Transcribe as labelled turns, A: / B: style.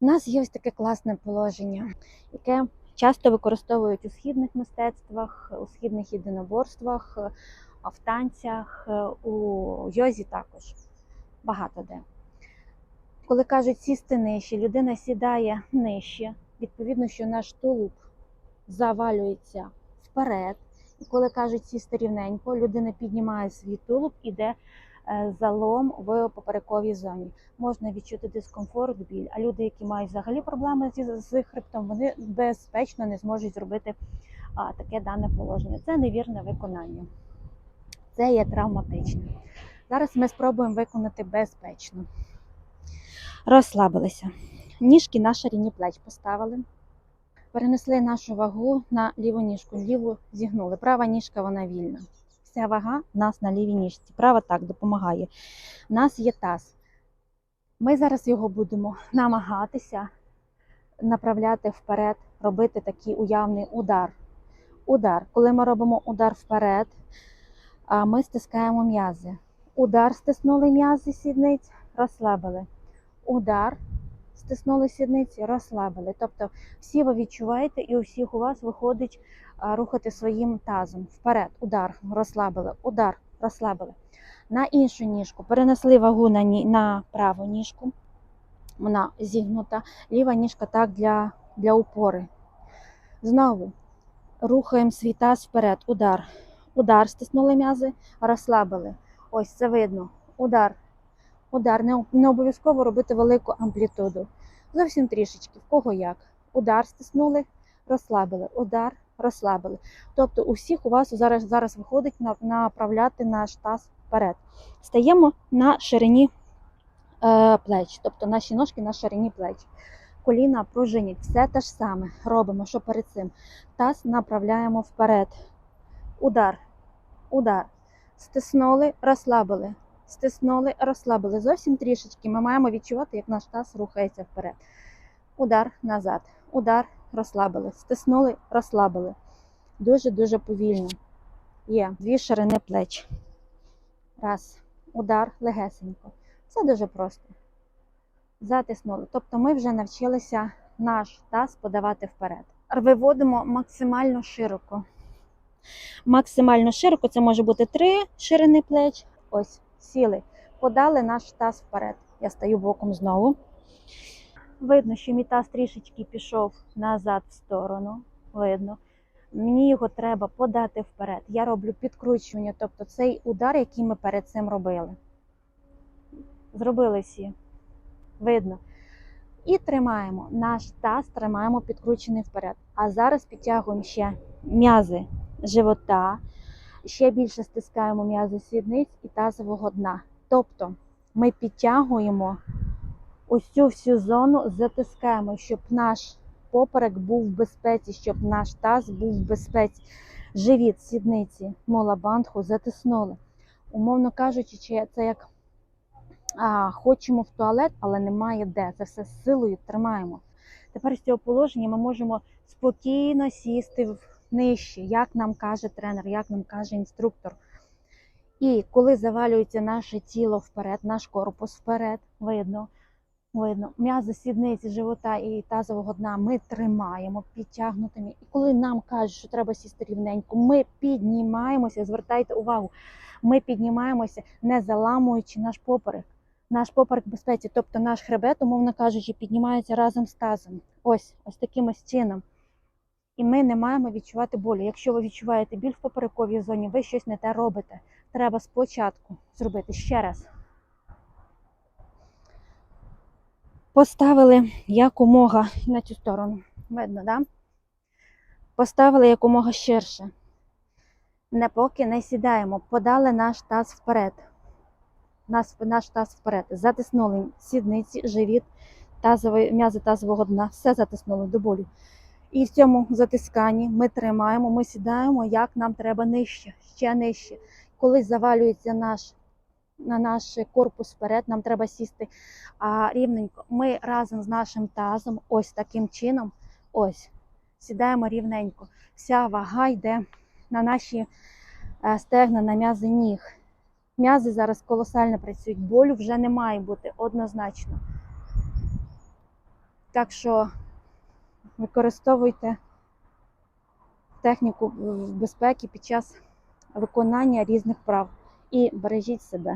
A: У нас є ось таке класне положення, яке часто використовують у східних мистецтвах, у східних єдиноборствах, в танцях, е, у йозі також. Багато де. Коли кажуть сісти нижче, людина сідає нижче, відповідно, що наш тулуб завалюється вперед. І коли кажуть сісти рівненько, людина піднімає свій тулуб, іде залом в поперековій зоні. Можна відчути дискомфорт, біль. А люди, які мають взагалі проблеми зі з хребтом, вони безпечно не зможуть зробити а, таке дане положення. Це невірне виконання. Це є травматичне. Зараз ми спробуємо виконати безпечно. Розслабилися. Ніжки на ширині плеч поставили. Перенесли нашу вагу на ліву ніжку, ліву зігнули. Права ніжка вона вільна. Вся вага в нас на лівій ніжці. Права так допомагає. У нас є таз. Ми зараз його будемо намагатися направляти вперед, робити такий уявний удар. Удар. Коли ми робимо удар вперед, ми стискаємо м'язи. Удар стиснули м'язи сідниць, розслабили. Удар стиснули сідниці, розслабили. Тобто всі ви відчуваєте, і у всіх у вас виходить рухати своїм тазом. Вперед, удар, розслабили, удар, розслабили. На іншу ніжку перенесли вагу на, ні- на праву ніжку. Вона зігнута, ліва ніжка так для, для упори. Знову рухаємо свій таз вперед. Удар. Удар, стиснули м'язи, розслабили. Ось це видно. Удар. Удар. Не, обов'язково робити велику амплітуду. Зовсім трішечки. В кого як. Удар стиснули, розслабили. Удар, розслабили. Тобто у всіх у вас зараз, зараз виходить на- направляти наш таз вперед. Стаємо на ширині е, плеч, тобто наші ножки на ширині плеч. Коліна пружинять. Все те ж саме робимо, що перед цим. Таз направляємо вперед. Удар. Удар. Стиснули, розслабили. Стиснули, розслабили. Зовсім трішечки. Ми маємо відчувати, як наш таз рухається вперед. Удар назад. Удар, розслабили. Стиснули, розслабили. Дуже-дуже повільно. Є дві ширини плеч. Раз. Удар легесенько. Все дуже просто. Затиснули. Тобто ми вже навчилися наш таз подавати вперед. Виводимо максимально широко. Максимально широко це може бути три ширини плеч. Ось, сіли. Подали наш таз вперед. Я стою боком знову. Видно, що мій таз трішечки пішов назад в сторону. Видно. Мені його треба подати вперед. Я роблю підкручування, тобто цей удар, який ми перед цим робили. Зробили всі. Видно. І тримаємо. Наш таз тримаємо підкручений вперед. А зараз підтягуємо ще м'язи живота, ще більше стискаємо м'язи сідниць і тазового дна. Тобто ми підтягуємо ось цю всю зону, затискаємо, щоб наш поперек був в безпеці, щоб наш таз був в безпеці. Живіт, сідниці, мола бандху затиснули. Умовно кажучи, чи це як а, хочемо в туалет, але немає де. Це все силою тримаємо. Тепер з цього положення ми можемо спокійно сісти в- нижче, як нам каже тренер, як нам каже інструктор. І коли завалюється наше тіло вперед, наш корпус вперед, видно, видно, м'язи сідниці, живота і тазового дна ми тримаємо підтягнутими. І коли нам кажуть, що треба сісти рівненько, ми піднімаємося, звертайте увагу, ми піднімаємося, не заламуючи наш поперек. Наш поперек безпеці, тобто наш хребет, умовно кажучи, піднімається разом з тазом. Ось, ось таким ось чином. І ми не маємо відчувати болю. Якщо ви відчуваєте біль в поперековій зоні, ви щось не те робите. Треба спочатку зробити ще раз. Поставили якомога на цю сторону. Видно, да? Поставили якомога ширше. Не поки не сідаємо. Подали наш таз вперед. Нас, наш таз вперед. Затиснули сідниці, живіт, тазовий, м'язи тазового дна. Все затиснули до болю. І в цьому затисканні ми тримаємо, ми сідаємо, як нам треба нижче, ще нижче. Коли завалюється наш, на наш корпус вперед, нам треба сісти а, рівненько. Ми разом з нашим тазом, ось таким чином, ось, сідаємо рівненько. Вся вага йде на наші е, стегна, на м'язи ніг. М'язи зараз колосально працюють. Болю вже не має бути однозначно. Так що використовуйте техніку безпеки під час виконання різних прав і бережіть себе.